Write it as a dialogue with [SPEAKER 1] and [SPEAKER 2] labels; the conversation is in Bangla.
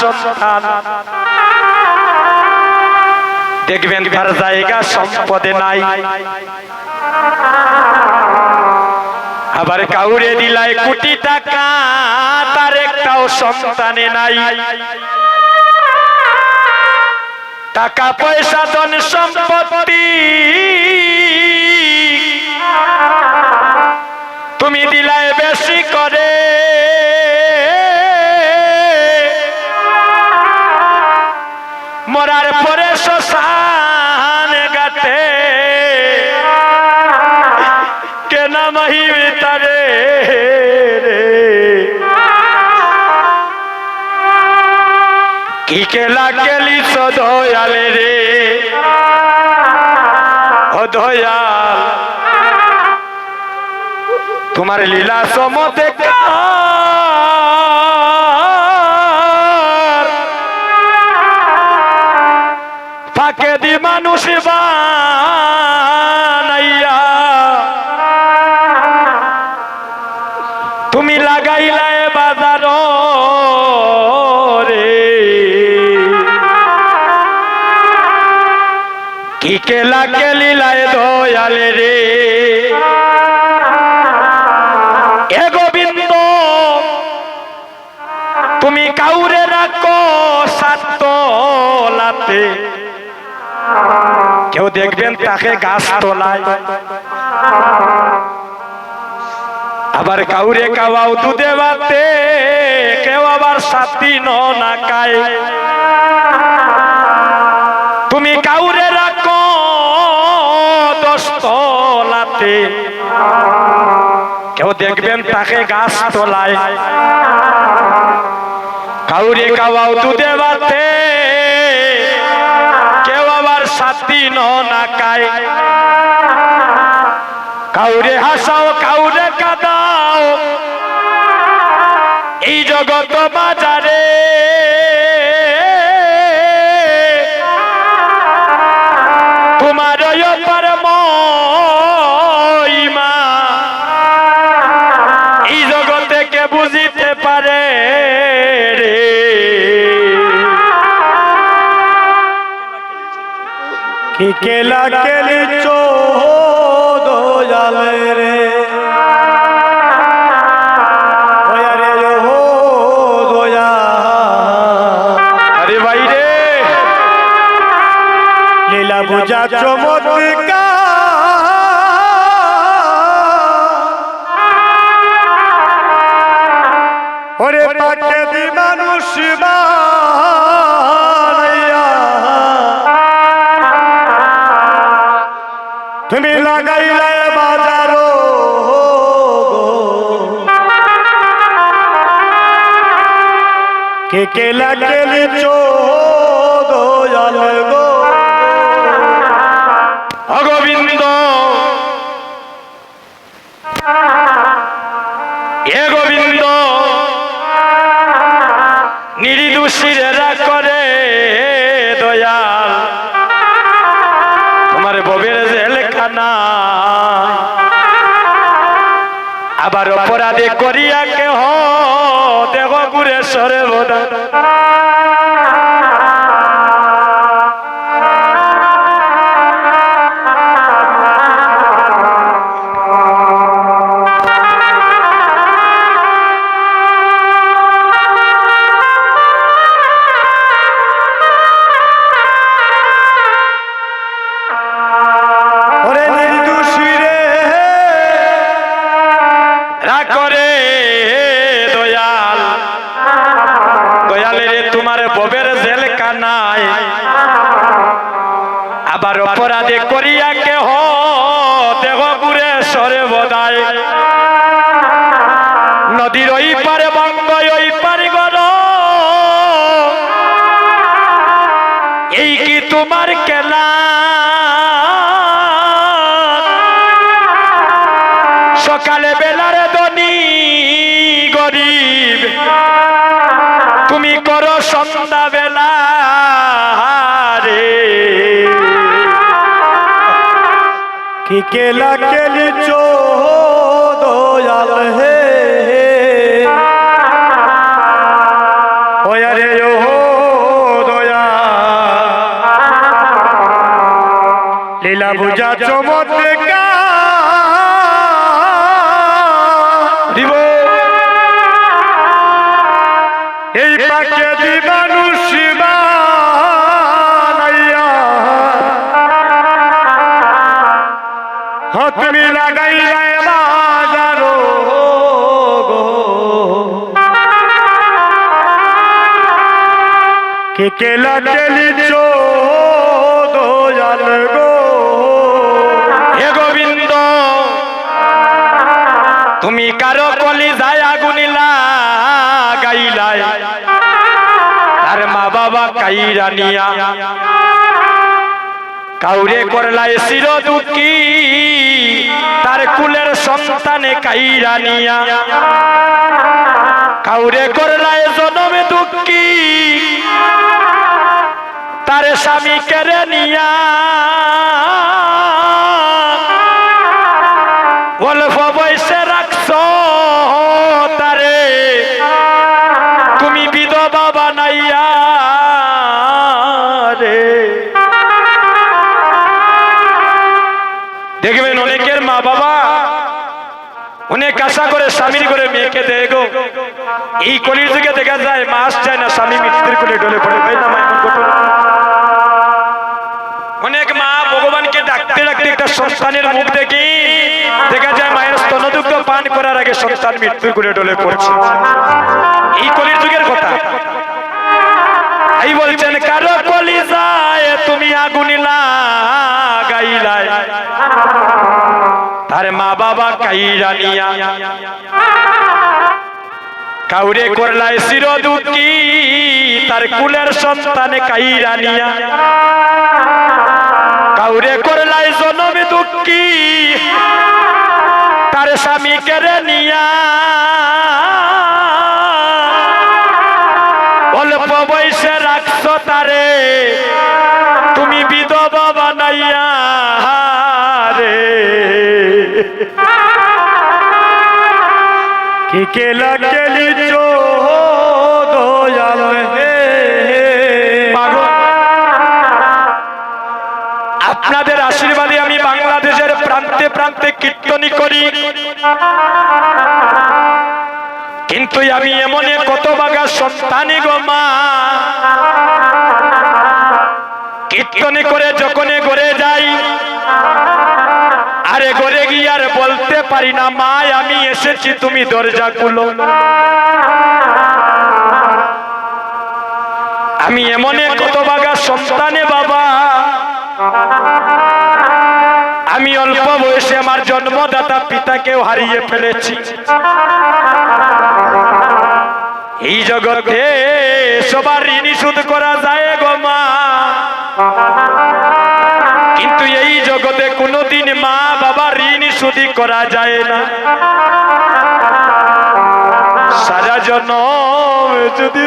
[SPEAKER 1] সন্তান। দেখবেন তার জায়গা সম্পদে নাই। আবার কাউরে দিলাই কোটি টাকা, তার একটাও সন্তানে নাই। টাকা, পয়সা, ধন, সম্পত্তি। তুমি দিলাই বেশি করে কি কেলা কেলি সদয়ালে রে? ও দয়াল তোমার লীলা সমতে ফাঁকে দি মানুষ বানাইয়া রে। এ গোবিন্দ, তুমি কাউরে রাখো সাতলাতে কেউ দেখবেন তাকে গাছ আবার কাউরে কাওয়াও দুধে বাতে, কেউ আবার সাথী নাকায়। তুমি কাউরে দশতলাতে কেউ দেখবেন তাকে গাছ তোলায়। কাউরে কেউ আবার সাথী নাকায় কাউরে হাসাও, কাউরে কাদাও। এই জগত বাজারে।
[SPEAKER 2] কেলা কেলি
[SPEAKER 1] আরে ভাই রে।
[SPEAKER 2] লীলা বুঝা চমৎকার। তুমি লাগাইলে বাজারো কে কে লাগেলি চোদয়াল গো।
[SPEAKER 1] অগোবিন্দ এ গোবিন্দ আবার করিয়া করিয়া কেহ? দেহ গুরে সরে বোধা ববের জেল আবার অপরাধে করিয়া কেহ দেহ গুরে সরে বদায়। নদীর ওই পারে বঙ্গ ওই পারে গর এই কি তোমার কেলা? সকালে বেলারে
[SPEAKER 2] কি কেলা কেলি চো দয়াল হে। ওয়া রে ও দয়া লীলা বুঝা চমৎকার হাত মি লাগাইলাই বাজারো গো। কে কেলা কেলি চো গো
[SPEAKER 1] হে গোবিন্দ, তুমি কারও কলি যায় আগুনিলা গাইলাই আর মা বাবা কাইরা নিয়া কাউরে করলাই চির দুঃখী তার কুলের সন্তানে কাইরা নিয়া। কাউরে করলাই জনমে দুঃখী, তার স্বামী কেড়ে নিয়া। দেখবেন অনেকের মা বাবা অনেক আশা করে স্বামীর করে মেয়েকে গো। এই কলির যুগে দেখা যায় মাস যায় না, স্বামী মৃত্যুর কোলে ডলে পড়ে। তাই না? অনেক মা ভগবানকে ডাকতে ডাকতে একটা সন্তানের মুখ দেখি দেখা যায়, মায়ের স্তনদুগ্ধ পান করার আগে সন্তান মৃত্যুর করে ডলে পড়ছে। এই কলির যুগের কথা। এই বলছেন, কারও কলি যায় তুমি আগুনিলা গাইলাই তার মা বাবা কাইরা নিয়া। কাউরে করলাই চির দুঃখী তার কুলের সন্তানে কাইরা নিয়া। কাউরে করলাই জনমে দুঃখী, তার স্বামী কেড়ে নিয়া। অল্প বয়সে রাখছ তারে, তুমি বিধবা বানাইয়া।
[SPEAKER 2] চো দয়াল হে
[SPEAKER 1] পাগল। আপনাদের আশীর্বাদে আমি বাংলাদেশের প্রান্তে প্রান্তে কীর্তনী করি। কিন্তু আমি এমন কত বাগা সন্তানি গো মা। কীর্তনী করে যখন গড়ে যাই, আরে গড়ে বলতে পারি না, মা, আমি এসেছি তুমি দরজা খুলো আমি এমন কত বাগা সন্তানে, বাবা। আমি অল্প বয়সে আমার জন্মদাতা পিতাকেও হারিয়ে ফেলেছি। এই জগতে সবার ঋণী শুধ করা যায় গো, মা। কিন্তু এই জগতে কোনোদিন মা বাবা ঋণ শুধু করা যায় না। সারা জন্ম যদি